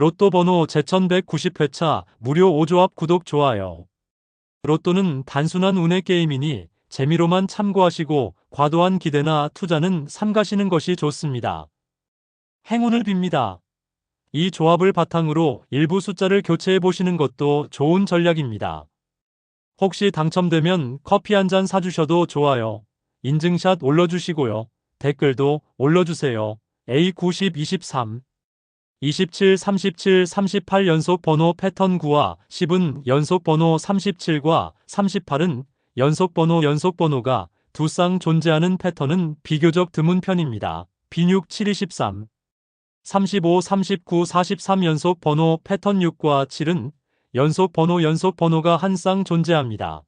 로또 번호 제1190회차 무료 5조합 구독 좋아요. 로또는 단순한 운의 게임이니 재미로만 참고하시고 과도한 기대나 투자는 삼가시는 것이 좋습니다. 행운을 빕니다. 이 조합을 바탕으로 일부 숫자를 교체해 보시는 것도 좋은 전략입니다. 혹시 당첨되면 커피 한 잔 사주셔도 좋아요. 인증샷 올려주시고요. 댓글도 올려주세요. A9023 27, 37, 38 연속 번호 패턴 9와 10은 연속 번호 37과 38은 연속 번호 연속 번호가 두 쌍 존재하는 패턴은 비교적 드문 편입니다. B6 723 35, 39, 43 연속 번호 패턴 6과 7은 연속 번호 연속 번호가 한 쌍 존재합니다.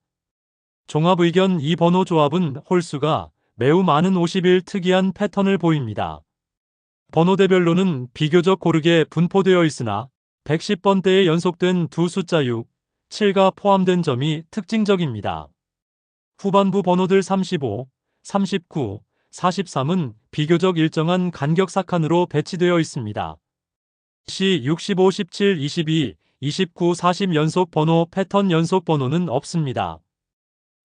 종합 의견 이 번호 조합은 홀수가 매우 많은 51 특이한 패턴을 보입니다. 번호대별로는 비교적 고르게 분포되어 있으나 110번대에 연속된 두 숫자 6, 7가 포함된 점이 특징적입니다. 후반부 번호들 35, 39, 43은 비교적 일정한 간격 사칸으로 배치되어 있습니다. 시 65, 17, 22, 29, 40 연속 번호 패턴 연속 번호는 없습니다.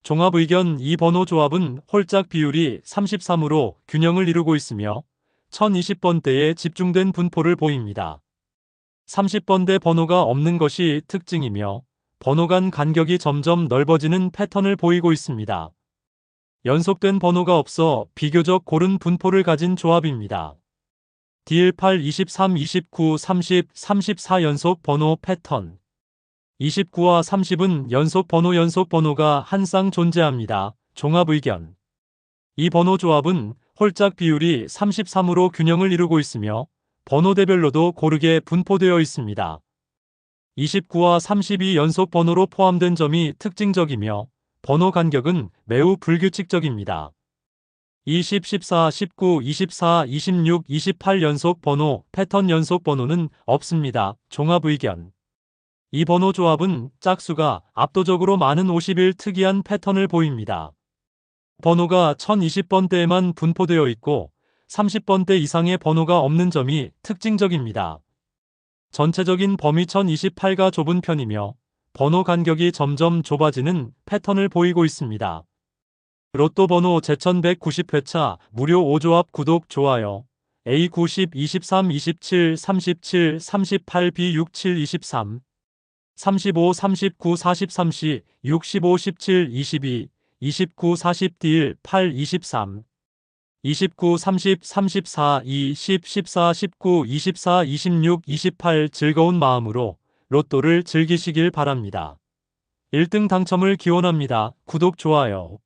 종합 의견 이 번호 조합은 홀짝 비율이 33으로 균형을 이루고 있으며 1020번대에 집중된 분포를 보입니다. 30번대 번호가 없는 것이 특징이며 번호 간 간격이 점점 넓어지는 패턴을 보이고 있습니다. 연속된 번호가 없어 비교적 고른 분포를 가진 조합입니다. DL8 23 29 30 34 연속 번호 패턴 29와 30은 연속 번호 연속 번호가 한 쌍 존재합니다. 종합 의견 이 번호 조합은 홀짝 비율이 33으로 균형을 이루고 있으며 번호대별로도 고르게 분포되어 있습니다. 29와 32 연속 번호로 포함된 점이 특징적이며 번호 간격은 매우 불규칙적입니다. 20, 14, 19, 24, 26, 28 연속 번호, 패턴 연속 번호는 없습니다. 종합 의견. 이 번호 조합은 짝수가 압도적으로 많은 51 특이한 패턴을 보입니다. 번호가 1020번대에만 분포되어 있고 30번대 이상의 번호가 없는 점이 특징적입니다. 전체적인 범위 1028가 좁은 편이며 번호 간격이 점점 좁아지는 패턴을 보이고 있습니다. 로또 번호 제1190회차 무료 5조합 구독 좋아요 A90 23 27 37 38 B67 23 35 39 43 C 65 17 22 29 40 D1 8 23 29 30 34 2 10 14 19 24 26 28 즐거운 마음으로 로또를 즐기시길 바랍니다. 1등 당첨을 기원합니다. 구독 좋아요